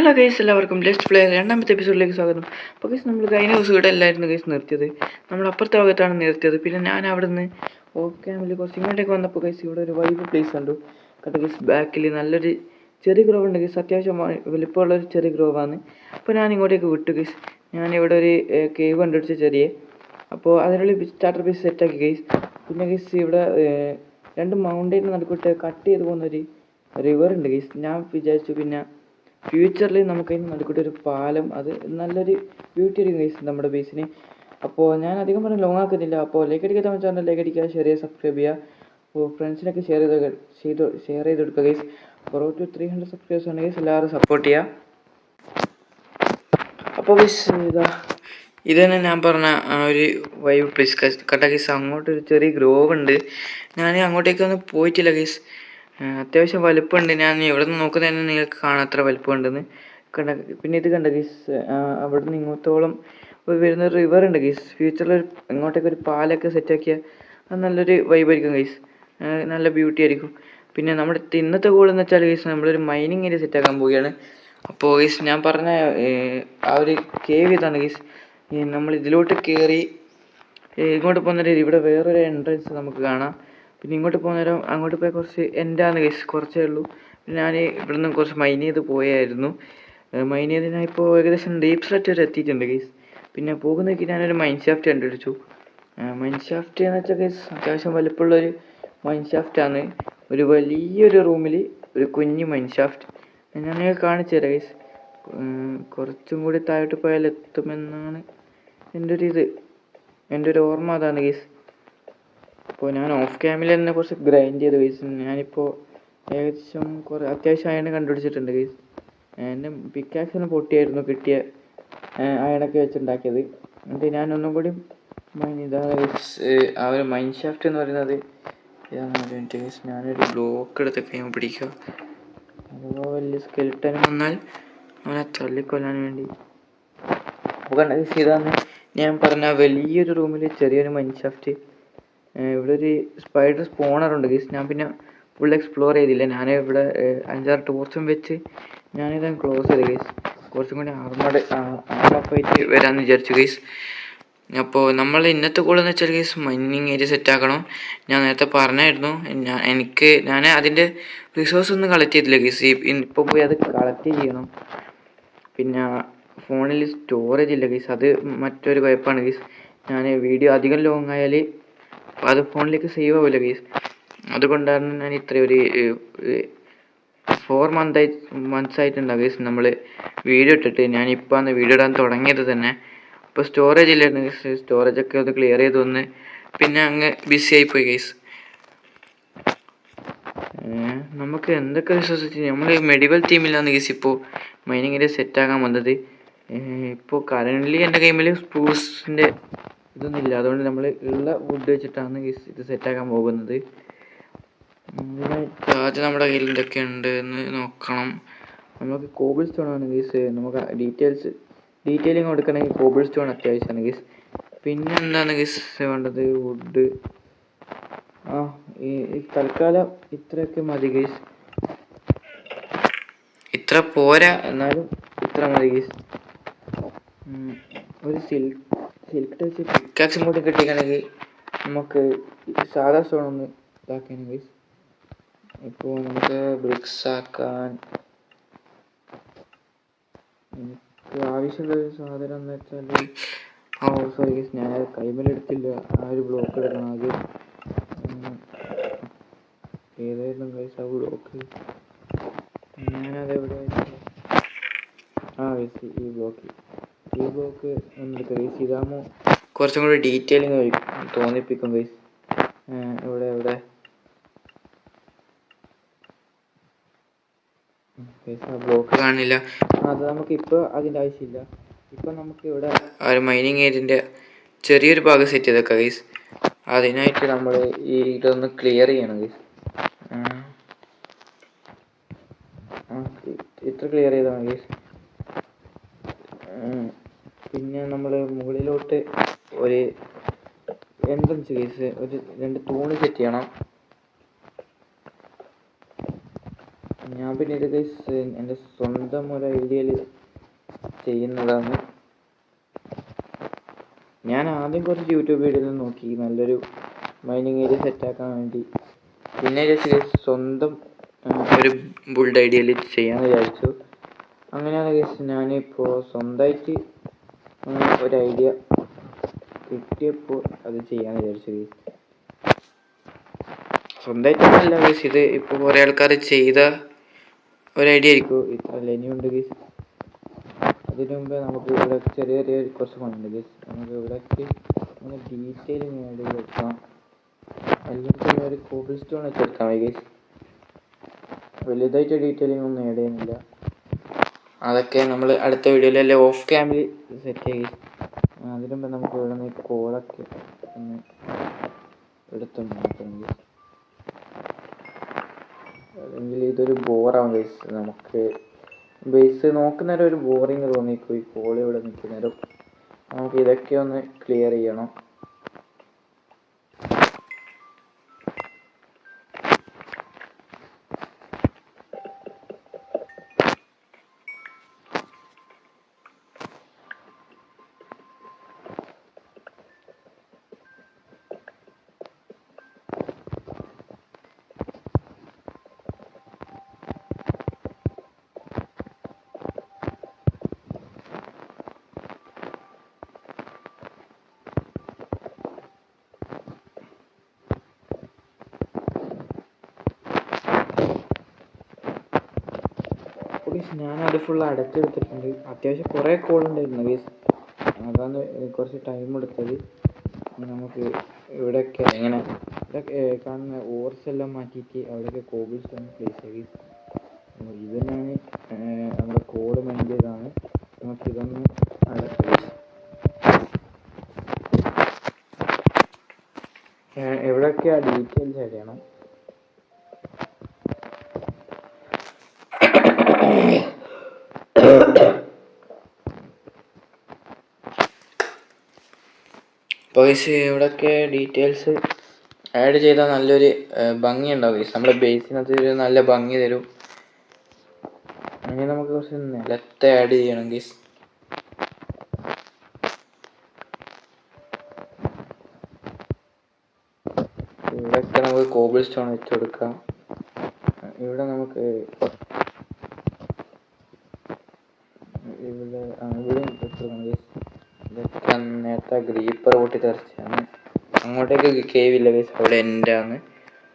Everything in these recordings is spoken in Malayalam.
ഹലോ ഗൈസ് എല്ലാവർക്കും ലെസ്റ്റ് പ്ലേ രണ്ടാമത്തെ എപ്പിസോഡിലേക്ക് സ്വാഗതം. അപ്പോൾ ഗൈസ് നമ്മൾ കഴിഞ്ഞ ദിവസം ഇവിടെ അല്ലായിരുന്നു ഗൈസ് നിർത്തിയത്. നമ്മൾ അപ്പുറത്തെ ഭാഗത്താണ് നിർത്തിയത്. പിന്നെ ഞാൻ അവിടെ നിന്ന് ഓഫ് ക്യാമിൽ കുറച്ച് ഇങ്ങോട്ടേക്ക് വന്നപ്പോൾ ഗൈസ് ഇവിടെ ഒരു വൈബ് പ്ലേസ് കണ്ടു. കണ്ട ഗൈസ് ബാക്കിൽ നല്ലൊരു ചെറിയ ഗ്രോവ് ഉണ്ട് ഗൈസ് അത്യാവശ്യം വലിപ്പമുള്ള ഒരു ചെറിയ ഗ്രോവാണ് അപ്പോൾ ഞാൻ ഇങ്ങോട്ടേക്ക് വിട്ടു ഗൈസ് ഞാൻ ഇവിടെ ഒരു കേവ് കണ്ടുപിടിച്ച ചെറിയ. അപ്പോൾ അതിനുള്ളിൽ സ്റ്റാർട്ടർ പീസ് സെറ്റാക്കി ഗൈസ് പിന്നെ ഗൈസ് ഇവിടെ രണ്ട് മൗണ്ടൈൻ നടുക്കിട്ട് കട്ട് ചെയ്ത് പോകുന്ന ഒരു റിവർ ഉണ്ട് ഗൈസ് ഞാൻ വിചാരിച്ചു പിന്നെ ഫ്യൂച്ചറിൽ നമുക്ക് അതിന് നടുക്കൂട്ടി ഒരു പാലം അത് നല്ലൊരു ബ്യൂട്ടി ആയിരിക്കും ഗൈസ് നമ്മുടെ ബേസിന് അപ്പോൾ ഞാൻ അധികം പറഞ്ഞ് ലോങ് ആക്കുന്നില്ല. അപ്പോൾ ലൈക്ക് അടിക്കാത്ത ചാനൽ ലൈക്ക് അടിക്കുക ഷെയർ ചെയ്യുക സബ്സ്ക്രൈബ് ചെയ്യുക. അപ്പോൾ ഫ്രണ്ട്സിനൊക്കെ ഷെയർ ചെയ്ത് ചെയ്ത് ഷെയർ ചെയ്ത് കൊടുക്കുക ഗൈസ് അപ്പോൾ ടു ത്രീ ഹൺഡ്രഡ് സബ്സ്ക്രൈബേഴ്സ് ആണ് ഗൈസ് എല്ലാവരും സപ്പോർട്ട് ചെയ്യുക. അപ്പോൾ ഗൈസ് ഇതാ ഇത് തന്നെ ഞാൻ പറഞ്ഞ ആ ഒരു വൈബ് പ്ലീസ് കേട്ടോ ഗൈസ് അങ്ങോട്ട് ഒരു ചെറിയ ഗ്രോവ് ഉണ്ട്. ഞാൻ അങ്ങോട്ടേക്കൊന്നും പോയിട്ടില്ല ഗൈസ് അത്യാവശ്യം വലുപ്പമുണ്ട് ഞാൻ ഇവിടെ നിന്ന് നോക്കുന്ന തന്നെ നിങ്ങൾക്ക് കാണാം എത്ര വലുപ്പമുണ്ടെന്ന് കണ്ട പിന്നെ ഇത് കണ്ട ഗീസ്? അവിടെ നിന്ന് ഇങ്ങോട്ടോളം വരുന്ന റിവർ ഉണ്ട് ഗീസ്. ഫ്യൂച്ചറിൽ ഇങ്ങോട്ടേക്ക് ഒരു പാലൊക്കെ സെറ്റാക്കിയാൽ അത് നല്ലൊരു വൈബായിരിക്കും ഗൈസ്. നല്ല ബ്യൂട്ടി ആയിരിക്കും. പിന്നെ നമ്മുടെ ഇന്നത്തെ ഗോൾ എന്ന് വെച്ചാൽ ഗൈസ് നമ്മളൊരു മൈനിങ് ഏരിയ സെറ്റാക്കാൻ പോവുകയാണ്. അപ്പോൾ ഗൈസ് ഞാൻ പറഞ്ഞ ആ ഒരു കേവ് ഇതാണ് ഗൈസ്. നമ്മൾ ഇതിലോട്ട് കയറി ഇങ്ങോട്ട് പോകുന്ന ഇവിടെ വേറൊരു എൻട്രൻസ് നമുക്ക് കാണാം. പിന്നെ ഇങ്ങോട്ട് പോകുന്നേരം അങ്ങോട്ട് പോയാൽ കുറച്ച് എന്റെ ആണ് ഗൈസ് കുറച്ചേ ഉള്ളൂ. പിന്നെ ഞാൻ ഇവിടുന്ന് കുറച്ച് മൈൻ ചെയ്ത് പോയായിരുന്നു. മൈൻ ചെയ്ത് ഞാൻ ഇപ്പോൾ ഏകദേശം ഡീപ് സ്ലെറ്റ് വരെ എത്തിയിട്ടുണ്ട് ഗൈസ് പിന്നെ പോകുന്നതൊക്കെ ഞാനൊരു മൈൻ ഷാഫ്റ്റ് കണ്ടുപിടിച്ചു മൈൻ എന്ന് വെച്ചാൽ ഗൈസ് അത്യാവശ്യം വലുപ്പമുള്ളൊരു മൈൻ ഷാഫ്റ്റാണ് ഒരു വലിയൊരു റൂമിൽ ഒരു കുഞ്ഞു മൈൻ ഷാഫ്റ്റ് ഞാൻ നിങ്ങൾക്ക് കാണിച്ചു തരാം ഗൈസ് കുറച്ചും കൂടി താഴോട്ട് പോയാൽ എത്തുമെന്നാണ് എന്റെ ഒരു ഇത് എന്റെ ഒരു ഓർമ്മ അതാണ് ഗൈസ് അപ്പോൾ ഞാൻ ഓഫ് ക്യാമിൽ തന്നെ കുറച്ച് ഗ്രൈൻഡ് ചെയ്ത് ഗൈസ് ഞാനിപ്പോൾ ഏകദേശം കുറേ അത്യാവശ്യം അയണ് കണ്ടുപിടിച്ചിട്ടുണ്ട് ഗൈസ് എന്റെ പിക്കാക്സിന് പൊട്ടിയായിരുന്നു കിട്ടിയ അയണൊക്കെ വെച്ചുണ്ടാക്കിയത്. എന്നിട്ട് ഞാൻ ഒന്നും കൂടി മൈൻ ഇതാണ് ഗൈസ് ആ ഒരു മൈൻഡ് ഷാഫ്റ്റ് എന്ന് പറയുന്നത് ഇതാണ് ഒരു മിനിറ്റ് ഗൈസ് ഞാനൊരു ബ്ലോക്ക് എടുത്ത് കഴിയുമ്പോൾ പിടിക്കുക. അഥവാ വലിയ സ്കെൽട്ടൻ വന്നാൽ അവനെ തള്ളിക്കൊല്ലാൻ വേണ്ടി. ഇതാണ് ഞാൻ പറഞ്ഞ വലിയൊരു റൂമിൽ ചെറിയൊരു മൈൻഡ് ഷാഫ്റ്റ് ഇവിടെ ഒരു സ്പൈഡർ സ്പോണർ ഉണ്ട് ഗൈസ് ഞാൻ പിന്നെ ഫുൾ എക്സ്പ്ലോർ ചെയ്തില്ല. ഞാൻ ഇവിടെ അഞ്ചാറ് ടോർച്ചും വെച്ച് ഞാനിത് ക്ലോസ് ചെയ്ത് ഗൈസ് കുറച്ചും കൂടി ആർമഡ് ആയിട്ട് വരാമെന്ന് വിചാരിച്ചു ഗൈസ് അപ്പോൾ നമ്മൾ ഇന്നത്തെ കൂടെ എന്ന് വെച്ചാൽ ഗൈസ് മൈനിങ് ഏരിയ സെറ്റ് ആക്കണം. ഞാൻ നേരത്തെ പറഞ്ഞായിരുന്നു. ഞാൻ എനിക്ക് ഞാൻ അതിന്റെ റിസോഴ്സ് ഒന്നും കളക്ട് ചെയ്തില്ല ഗൈസ് ഇപ്പോൾ പോയി അത് കളക്ട് ചെയ്യണം. പിന്നെ ഫോണിൽ സ്റ്റോറേജ് ഇല്ല ഗൈസ് അത് മറ്റൊരു കുഴപ്പമാണ് ഗൈസ് ഞാൻ വീഡിയോ അധികം ലോങ് ആയാൽ അത് ഫോണിലേക്ക് സേവ് ആവില്ല ഗൈസ് അതുകൊണ്ടാണ് ഞാൻ ഇത്ര ഒരു ഫോർ മന്തായി മന്ത്സ് ആയിട്ടുണ്ടാവും ഗൈസ് നമ്മൾ വീഡിയോ ഇട്ടിട്ട്. ഞാൻ ഇപ്പോൾ ആണ് വീഡിയോ ഇടാൻ തുടങ്ങിയത് തന്നെ. അപ്പോൾ സ്റ്റോറേജ് ഇല്ലായിരുന്നു ഗൈസ് സ്റ്റോറേജ് ഒക്കെ ഒന്ന് ക്ലിയർ ചെയ്ത് വന്ന് പിന്നെ അങ്ങ് ബിസി ആയിപ്പോയി ഗൈസ് നമുക്ക് എന്തൊക്കെ വിശ്വസിച്ച്? നമ്മൾ മെഡിവൽ ടീമിലാണ് ഗൈസ് ഇപ്പോൾ മൈനിങ്ങിന്റെ സെറ്റാകാൻ വന്നത്. ഇപ്പോൾ കറന്റ്ലി എന്റെ ഗെയിമിൽ സ്പ്രൂസിന്റെ ഇതൊന്നും ഇല്ല. അതുകൊണ്ട് നമ്മൾ ഉള്ള വുഡ് വെച്ചിട്ടാണ് ഈ ഇത് സെറ്റാക്കാൻ പോകുന്നത്. ആദ്യം നമ്മുടെ കയ്യിൽ എന്തൊക്കെ ഉണ്ട് എന്ന് നോക്കണം. നമുക്ക് കോബിൾ സ്റ്റോൺ ആണ് ഗീസ് നമുക്ക് ഡീറ്റെയിൽസ് ഡീറ്റെയിലിംഗ് കൊടുക്കണമെങ്കിൽ കോബിൾ സ്റ്റോൺ അത്യാവശ്യമാണ് ഗീസ് പിന്നെ എന്താണ് ഗീസ് വേണ്ടത്? വുഡ് ആ ഈ തൽക്കാലം ഇത്രയൊക്കെ മതി ഗീസ് ഇത്ര പോരാ. എന്നാലും ഇത്ര മതി ഗീസ് ഒരു സിൽക്ക് സിൽക്ക് ടച്ച് പിക്കാക്സ് കൂടി കിട്ടിക്കണമെങ്കിൽ നമുക്ക് സാധാ സ്റ്റോൺ ഒന്ന് ഇതാക്കണമെങ്കിൽ ഇപ്പോൾ നമുക്ക് ബ്രിക്സ് ആക്കാൻ എനിക്ക് ആവശ്യമുള്ള ഒരു സാധനം എന്ന് വെച്ചാൽ ഓ സോറി ഗൈസ് ഞാൻ കൈമലെടുത്തില്ല ആ ഒരു ബ്ലോക്ക് എടുക്കണം ഉം. ഏതായിരുന്നു ഗൈസ് ആ ബ്ലോക്ക് ഞാനത് എവിടെ ആ ഗൈസ് ഈ ബ്ലോക്ക് ഈ ബ്ലോക്ക് ഒന്നെടുക്കുക ഗൈസ് ഇതാകുമ്പോൾ കുറച്ചും കൂടി ഡീറ്റെയിലിംഗ് തോന്നിപ്പിക്കും ഗൈസ് എവിടെ എവിടെ ബ്ലോക്ക് കാണില്ല. അത് നമുക്ക് ഇപ്പോൾ അതിന്റെ ആവശ്യമില്ല. ഇപ്പം നമുക്ക് ഇവിടെ ആ ഒരു മൈനിങ് ഏരിയന്റെ ചെറിയൊരു ഭാഗം സെറ്റ് ചെയ്തേക്കാം ഗൈസ് അതിനായിട്ട് നമ്മൾ ഈ ഇതൊന്ന് ക്ലിയർ ചെയ്യണം ഗൈസ് ഇത്ര ക്ലിയർ ചെയ്താൽ മതി ഗൈസ് പിന്നെ നമ്മൾ മുകളിലോട്ട് ഒരു എൻട്രൻസ് കേസ് ഒരു രണ്ട് തൂണ് സെറ്റ് ചെയ്യണം. ഞാൻ പിന്നെ ഇത് കേസ് എന്റെ സ്വന്തം ഒരു ഐഡിയയിൽ ചെയ്യുന്നതാണ്. ഞാൻ ആദ്യം കുറച്ച് യൂട്യൂബ് വീഡിയോയിൽ നോക്കി നല്ലൊരു മൈനിങ് ഏരിയ സെറ്റാക്കാൻ വേണ്ടി. പിന്നെ guys സ്വന്തം ഒരു ബുൾഡ് ഐഡിയയിൽ ചെയ്യാമെന്ന് വിചാരിച്ചു. അങ്ങനെയാണ് ഗൈസ് ഞാനിപ്പോൾ സ്വന്തമായിട്ട് ഒരു ഐഡിയ കിട്ടിയപ്പോൾ അത് ചെയ്യാൻ വിചാരിച്ചു ഗൈസ് സ്വന്തമായിട്ടൊന്നുമല്ല ഗൈസ് ഇത് ഇപ്പോൾ കുറേ ആൾക്കാർ ചെയ്ത ഒരു ഐഡിയ ആയിരിക്കും ഇത്ര ലെനിയുണ്ട് ഗീസ് അതിനു മുമ്പേ നമുക്ക് ഇവിടെ ചെറിയ ചെറിയ കുറച്ച് പണിയുണ്ട് ഗീസ് നമുക്ക് ഇവിടേക്ക് ഒന്ന് ഡീറ്റെയിൽ വേണ്ടി വെക്കാം അല്ലെങ്കിൽ ഒരു കോബിൾ സ്റ്റോൺ വെച്ച് കൊടുക്കാൻ മതി ഗൈസ് വലുതായിട്ട് ഡീറ്റെയിലിംഗ് ഒന്നും ആഡ് ചെയ്യുന്നില്ല. അതൊക്കെ നമ്മൾ അടുത്ത വീഡിയോയിൽ അല്ലെ ഓഫ് ക്യാമ്പിൽ സെറ്റ് ചെയ്യും അതിനു മുമ്പ് നമുക്ക് ഇവിടെ നിന്ന് ഈ കോളൊക്കെ ഒന്ന് എടുത്തു നോക്കണമെങ്കിൽ. അല്ലെങ്കിൽ ഇതൊരു ബോറാണ് ബേസ് നമുക്ക് ബേസ് നോക്കുന്നേരം ഒരു ബോറിങ് തോന്നിക്കും ഈ കോൾ ഇവിടെ നിൽക്കുന്നേരം നമുക്ക് ഇതൊക്കെ ഒന്ന് ക്ലിയർ ചെയ്യണം ഞാനത് ഫുൾ അടച്ചെടുത്തിട്ടുണ്ട് അത്യാവശ്യം കുറേ കോൾ ഉണ്ടായിരുന്നു ഗൈസ് അതാണ് കുറച്ച് ടൈം എടുത്തത്. നമുക്ക് ഇവിടെയൊക്കെ ഇങ്ങനെ ഇതൊക്കെ കാണുന്ന ഓർസ് എല്ലാം മാറ്റിയിട്ട് അവിടെയൊക്കെ കോബിൾ സ്റ്റോൺ പ്ലേസ് ആക്കി ഇത് ഞാൻ നമ്മുടെ കോഡ് മൈൻഡ് നമുക്ക് ഇതൊന്ന് എവിടെയൊക്കെ ആ ഡീറ്റെയിൽസ് ആഡ് അപ്പോൾ ഗൈസ് ഇവിടെയൊക്കെ ഡീറ്റെയിൽസ് ആഡ് ചെയ്താൽ നല്ലൊരു ഭംഗി ഉണ്ടാവും ഗൈസ് നമ്മുടെ ബേസിനകത്ത് ഒരു നല്ല ഭംഗി തരും. അങ്ങനെ നമുക്ക് കുറച്ച് നിലത്തെ ആഡ് ചെയ്യണം ഗൈസ് ഇവിടെയൊക്കെ നമുക്ക് കോബിൾ സ്റ്റോൺ വെച്ച് കൊടുക്കാം ഇവിടെ നമുക്ക് ഇവിടെ ആ, ഇവിടെയും വെച്ച് കൊടുക്കണം guys. ഇതൊക്കെ നേരത്തെ ഗ്രീപ്പർ പൊട്ടി തെറിച്ചാണ് അങ്ങോട്ടേക്ക് കേവ് ഇല്ല ഗൈസ് അവിടെ എന്റെ ആണ്.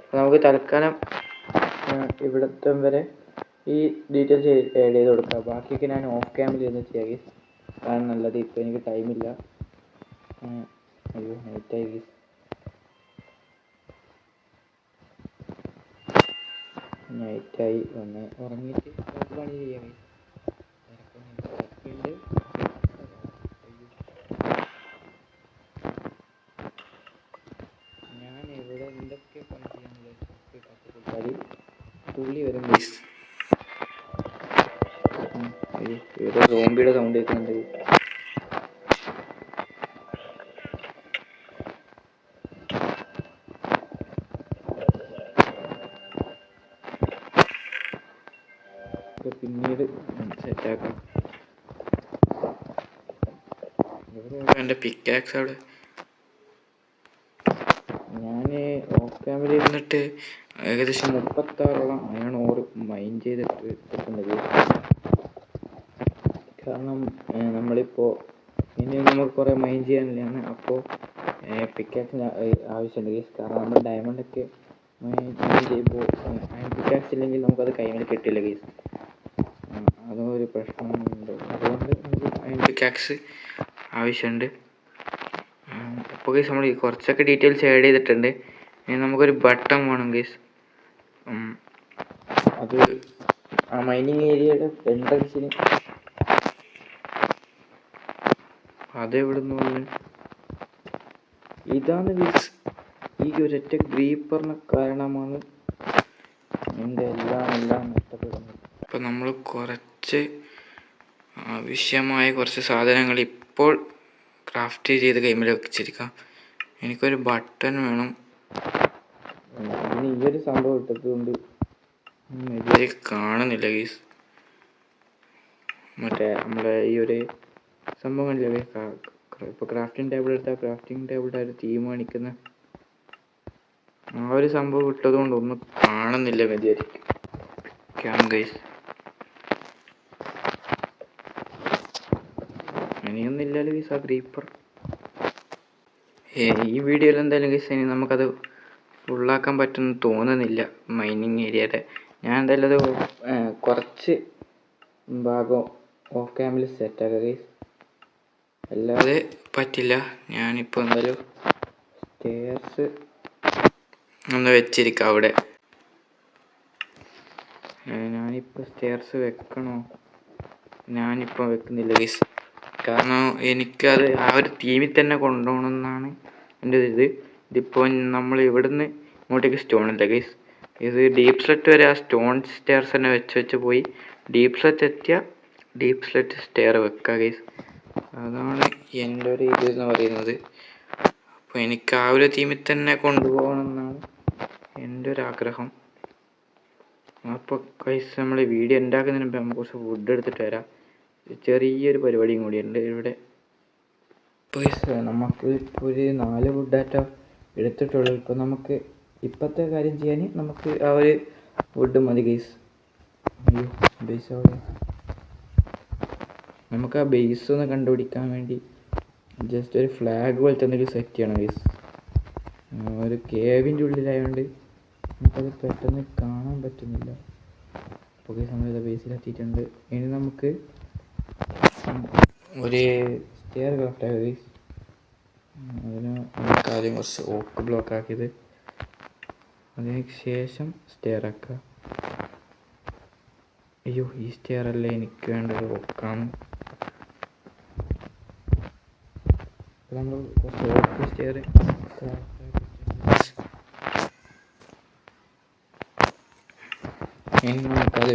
അപ്പോൾ നമുക്ക് തൽക്കാലം ഇവിടുത്തെ വരെ ഈ ഡീറ്റെയിൽസ് ആഡ് ചെയ്ത് കൊടുക്കാം. ബാക്കിയൊക്കെ ഞാൻ ഓഫ് ക്യാമിൽ ഇരുന്ന് ചെയ്യാം ഗൈസ് കാരണം നല്ലത് ഇപ്പോൾ എനിക്ക് ടൈമില്ല അയ്യോ നൈറ്റായി ഗൈസ് നൈറ്റായി വന്ന് ഉറങ്ങിയിട്ട് പണി ചെയ്യാം guys. ഉണ്ട്. ഞാൻ ഇവിടെ എന്തൊക്കെ പണി ചെയ്യാൻ തുള്ളി വരും ഗൈസ് ഏതോ സോംബിയുടെ സൗണ്ട് കേൾക്കുന്നുണ്ട്. പിന്നീട് സെറ്റാക്കാം എന്റെ പിക്കാക്സ് അവിടെ? ഞാൻ ഓഫ് ക്യാമറ ഇരുന്നിട്ട് ഏകദേശം മുപ്പത്താറോളം അയാണ് ഓർ മൈൻഡ് ചെയ്തിട്ട് എടുത്തിട്ടുണ്ട് കാരണം ഏർ നമ്മളിപ്പോൾ ഇനി നമുക്ക് കുറേ മൈൻഡ് ചെയ്യാനില്ലാണ്. അപ്പോൾ പിക്കാക്സിന് ആവശ്യമുണ്ട്. ഗേസ് കാരണം നമ്മൾ ഡയമണ്ടൊക്കെ മൈൻഡ് ചെയ്യുമ്പോൾ പിക്കാക്സ് ഇല്ലെങ്കിൽ നമുക്കത് കൈമേൽ കിട്ടില്ല ഗേസ് അതും ഒരു പ്രശ്നമുണ്ട്. അതുകൊണ്ട് നമുക്ക് പിക്കാക്സ് ആവശ്യമുണ്ട്. അപ്പോൾ ഗേസ് നമ്മൾ കുറച്ചൊക്കെ ഡീറ്റെയിൽസ് ആഡ് ചെയ്തിട്ടുണ്ട്. ഇനി നമുക്കൊരു ബട്ടൺ വേണം ഗീസ് അത് ആ മൈനിങ് ഏരിയയുടെ എൻട്രൻസിന് അതെവിടുന്ന് വന്ന്? ഇതാണ് ഗീസ് ഈ ഒരൊറ്റ ഗ്രീപ്പറിന് കാരണമാണ് എന്റെ എല്ലാം എല്ലാം നഷ്ടപ്പെടുന്നത്. അപ്പം നമ്മൾ കുറച്ച് ആവശ്യമായ കുറച്ച് സാധനങ്ങൾ ഇപ്പോൾ ക്രാഫ്റ്റ് ചെയ്ത് ഗെയിമിൽ വെച്ചിരിക്കാം. എനിക്കൊരു ബട്ടൺ വേണം. ഇതിന് ഒരു സംഭവം ഇട്ടത് കൊണ്ട് ഇതുവരെ കാണുന്നില്ല ഗീസ് മറ്റേ നമ്മുടെ ഈ ഒരു സംഭവം കണ്ടില്ലേ? ഇപ്പോൾ ക്രാഫ്റ്റിംഗ് ടേബിൾ എടുത്താൽ ക്രാഫ്റ്റിംഗ് ടേബിളുടെ ഒരു തീം കാണിക്കുന്ന ആ ഒരു സംഭവം ഇട്ടത് കൊണ്ട് ഒന്നും കാണുന്നില്ല മതിയായിരിക്കും ക്യാം ഗൈസ് ഇനിയൊന്നുമില്ലല്ലോ ഗീസ് ആ ഗ്രീപ്പർ ഈ വീഡിയോയിൽ എന്തായാലും ഗൈസ് ഇനി നമുക്കത് ഫുള്ളാക്കാൻ പറ്റുമെന്ന് തോന്നുന്നില്ല മൈനിങ് ഏരിയയുടെ ഞാൻ എന്തായാലും അത് കുറച്ച് ഭാഗം ഓഫ് ക്യാമിൽ സെറ്റാക്കാം ഗൈസ് അല്ലാതെ പറ്റില്ല. ഞാനിപ്പോൾ എന്തായാലും സ്റ്റേഴ്സ് ഒന്ന് വെച്ചിരിക്കാം അവിടെ. ഞാനിപ്പോൾ സ്റ്റേഴ്സ് വെക്കണോ? ഞാനിപ്പോൾ വെക്കുന്നില്ല ഗൈസ് കാരണം എനിക്കത് ആ ഒരു തീമിൽ തന്നെ കൊണ്ടുപോകണം എന്നാണ് എന്റെ ഇത് ഇതിപ്പോൾ നമ്മൾ ഇവിടുന്ന് ഇങ്ങോട്ടേക്ക് സ്റ്റോൺ ഇല്ല ഗൈസ് ഇത് ഡീപ് സ്ലെറ്റ് വരെ ആ സ്റ്റോൺ സ്റ്റെയർസ് തന്നെ വെച്ച് വെച്ച് പോയി. ഡീപ് സ്ലെറ്റ് എത്തിയ ഡീപ് സ്ലെറ്റ് സ്റ്റെയർ വെക്കുക ഗൈസ് അതാണ് എന്റെ ഒരു ഇത് എന്ന് പറയുന്നത്. അപ്പോൾ എനിക്ക് ആ ഒരു തീമിൽ തന്നെ കൊണ്ടുപോകണമെന്നാണ് എന്റെ ഒരു ആഗ്രഹം. അപ്പോൾ കൈസ് നമ്മൾ വീഡിയോ ഉണ്ടാക്കുന്നതിന് മുമ്പ് നമുക്ക് കുറച്ച് ഫുഡ് എടുത്തിട്ട് വരാം. ചെറിയൊരു പരിപാടിയും കൂടിയുണ്ട് ഇവിടെ. നമുക്ക് ഇപ്പോൾ ഒരു നാല് ഫുഡാറ്റ എടുത്തിട്ടുള്ളൂ. ഇപ്പോൾ നമുക്ക് ഇപ്പോഴത്തെ കാര്യം ചെയ്യാൻ നമുക്ക് ആ ഒരു വുഡ് മതി ഗൈസ് അയ്യോ ബേസ് അവിടെ. നമുക്ക് ആ ബേസ് ഒന്ന് കണ്ടുപിടിക്കാൻ വേണ്ടി ജസ്റ്റ് ഒരു ഫ്ലാഗ് പോലത്തെ എന്തെങ്കിലും സെറ്റ് ചെയ്യണം ഗൈസ് ഒരു കേവിന്റെ ഉള്ളിലായതുകൊണ്ട് നമുക്കത് പെട്ടെന്ന് കാണാൻ പറ്റുന്നില്ല. അപ്പോൾ ഗൈസ് നമ്മളിത് ബേസിലെത്തിയിട്ടുണ്ട് ഇനി നമുക്ക് ഒരു സ്റ്റെയർ ക്രാഫ്റ്റ് ആയത് ഗൈസ് അതിന് ആദ്യം കുറച്ച് ഓക്ക് ബ്ലോക്ക് ആക്കിയത്. അതിന് ശേഷം സ്റ്റെയർ ആക്കുക. അയ്യോ ഈ സ്റ്റെയർ അല്ലേ എനിക്ക് വേണ്ടത്? ഓക്കാണ് നമ്മൾ കുറച്ച് ഓക്ക് സ്റ്റെയർ ഇനി നമുക്കത്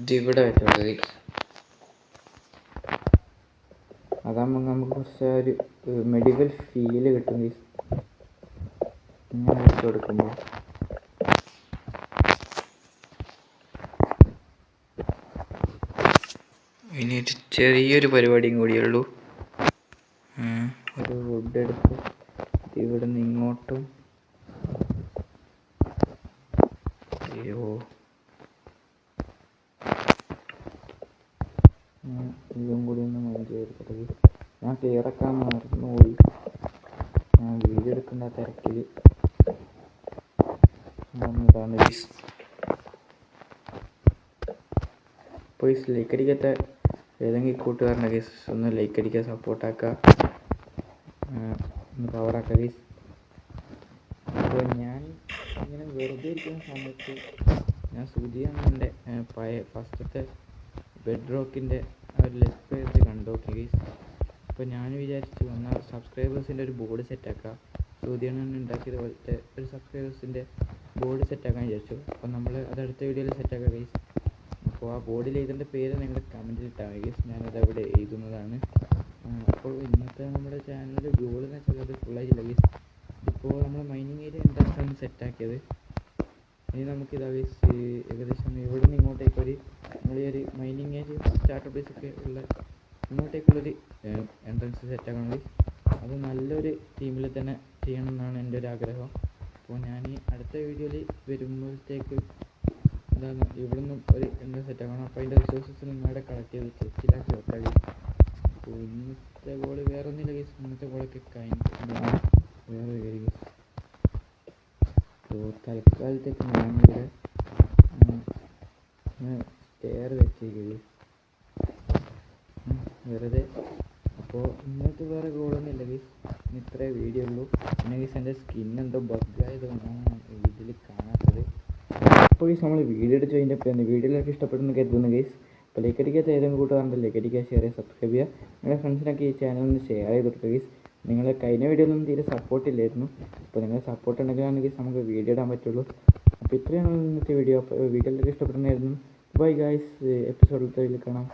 ഇതിവിടെ വെച്ചോളൂ ഗൈസ് അതാകുമ്പോൾ നമുക്ക് കുറച്ച് ഒരു മെഡിക്കൽ ഫീൽ കിട്ടും ഇങ്ങനെ വെച്ച് കൊടുക്കുമ്പോൾ ഇനി ഒരു ചെറിയൊരു പരിപാടിയും കൂടിയുള്ളൂ ഉം, ഒരു വുഡ് എടുത്ത് ഇവിടെ നിന്ന് ഇങ്ങോട്ടും അയ്യോ ഞാൻ ഇതും കൂടി ഒന്ന് മൈൻഡ് ചെയ്തെടുക്കട്ടെ guys. ഞാൻ ക്ലിയർ ആക്കാൻ മറന്നുപോയി ഞാൻ വീഡിയോ എടുക്കുന്ന ആ തിരക്കിൽ അപ്പോൾ ഈ ലൈക്ക് അടിക്കാത്ത ഏതെങ്കിലും കൂട്ടുകാരനെ ഗൈസ് ഒന്ന് ലൈക്ക് അടിക്കുക സപ്പോർട്ടാക്കുക ഒന്ന് പവറാക്കുക ഗൈസ് അപ്പോൾ ഞാൻ ഇങ്ങനെ വെറുതെ ഇരിക്കുന്ന സമയത്ത് ഞാൻ സുജിയാണ് എന്റെ പഴയ ഫസ്റ്റത്തെ ബെഡ് ഒരു ലെഫ്റ്റ് പേജ് കണ്ടു നോക്കി ഗൈസ് അപ്പോൾ ഞാൻ വിചാരിച്ചു എന്നാൽ സബ്സ്ക്രൈബേഴ്സിന്റെ ഒരു ബോർഡ് സെറ്റാക്കുക സുധിയാണ് ഉണ്ടാക്കിയത് പോലത്തെ ഒരു സബ്സ്ക്രൈബേഴ്സിന്റെ ബോർഡ് സെറ്റാക്കാൻ വിചാരിച്ചു. അപ്പോൾ നമ്മൾ അത് അടുത്ത വീഡിയോയിൽ സെറ്റാക്കാം ഗൈസ് അപ്പോൾ ആ ബോർഡിൽ എഴുതേണ്ട പേര് നിങ്ങൾ കമന്റിൽ ഇട്ടാൽ ഗൈസ് ഞാനത് അവിടെ എഴുതുന്നതാണ്. അപ്പോൾ ഇന്നത്തെ നമ്മുടെ ചാനലിന്റെ ഗോൾ എന്ന് വെച്ചാൽ അത് ഫുള്ളായിട്ടില്ല ഗൈസ് ഇപ്പോൾ നമ്മൾ മൈനിങ് ഏരിയ ഉണ്ടാക്കാണ് സെറ്റാക്കിയത് ഇനി നമുക്ക് ഇതാ ഗൈസ് ഏകദേശം ഇവിടെ നിന്ന് ഇങ്ങോട്ടേക്ക് ഒരു നമ്മൾ ഈ ഒരു മൈനിങ് ഏരിയ സ്റ്റാർട്ടപ്പ് ബേസ് ഒക്കെ ഉള്ള ഇങ്ങോട്ടേക്കുള്ളൊരു എൻട്രൻസ് സെറ്റാക്കണം ഗൈസ് അത് നല്ലൊരു തീമിൽ തന്നെ ചെയ്യണം എന്നാണ് എന്റെ ഒരു ആഗ്രഹം. അപ്പോൾ ഞാൻ ഈ അടുത്ത വീഡിയോയിൽ വരുമ്പോഴത്തേക്ക് എന്താണ് ഇവിടുന്ന് ഒരു എന്താ സെറ്റാക്കണം അപ്പോൾ അതിന്റെ റിസോഴ്സസ് നിങ്ങളുടെ കളക്ട് ചെയ്ത് ചെക്കിലാക്കി വെക്കാം അപ്പോൾ ഇന്നത്തെ ഗോൾ വേറെ ഒന്നുമില്ല ഗൈസ് ഇന്നത്തെ ഗോളൊക്കെ കഴിഞ്ഞിട്ട് വേറെ ഗൈസ് അപ്പോൾ തൽക്കാലത്തേക്ക് ഞാനിവിടെ സ്റ്റെയർ വെച്ചിരിക്കുക വെറുതെ അപ്പോൾ ഇന്നത്തെ വേറെ ഗോളൊന്നുമില്ല ഗീസ് ഇത്രേ വീഡിയോ ഉള്ളൂ. പിന്നെ ഗീസ് എന്റെ സ്കിൻ എന്തോ ബഗ്ഗായതുകൊണ്ടാണ് ഇതിൽ കാണാത്തത്. അപ്പോൾ ഗീസ് നമ്മൾ വീഡിയോ എടുത്ത് കഴിഞ്ഞപ്പോൾ വീഡിയോയിലൊക്കെ ഇഷ്ടപ്പെടുന്നു കരുതുന്നു ഗൈസ് അപ്പോൾ ലൈക്ക് അടിക്കാത്ത ഏതെങ്കിലും കൂട്ടുകാരുണ്ട് ലൈക്ക് അടിക്കുക ഷെയർ ചെയ്യുക സബ്സ്ക്രൈബ് ചെയ്യുക. നിങ്ങളുടെ ഫ്രണ്ട്സിനൊക്കെ ഈ ചാനൽ ഒന്ന് ഷെയർ ചെയ്ത് കൊടുക്കുക ഗീസ് നിങ്ങൾ കഴിഞ്ഞ ഒന്നും തീരെ സപ്പോർട്ട് ഇല്ലായിരുന്നു. അപ്പോൾ നിങ്ങൾ സപ്പോർട്ട് ഉണ്ടെങ്കിലാണെങ്കിൽ നമുക്ക് വീഡിയോ ഇടാൻ പറ്റുള്ളൂ. അപ്പോൾ ഇത്രയാണ് ഇന്നത്തെ വീഡിയോ അപ്പോൾ വീഡിയോയിലൊക്കെ ഇഷ്ടപ്പെടുന്നതായിരുന്നു. ബൈ ഗായ്സ് എപ്പിസോഡിൽ കാണാം.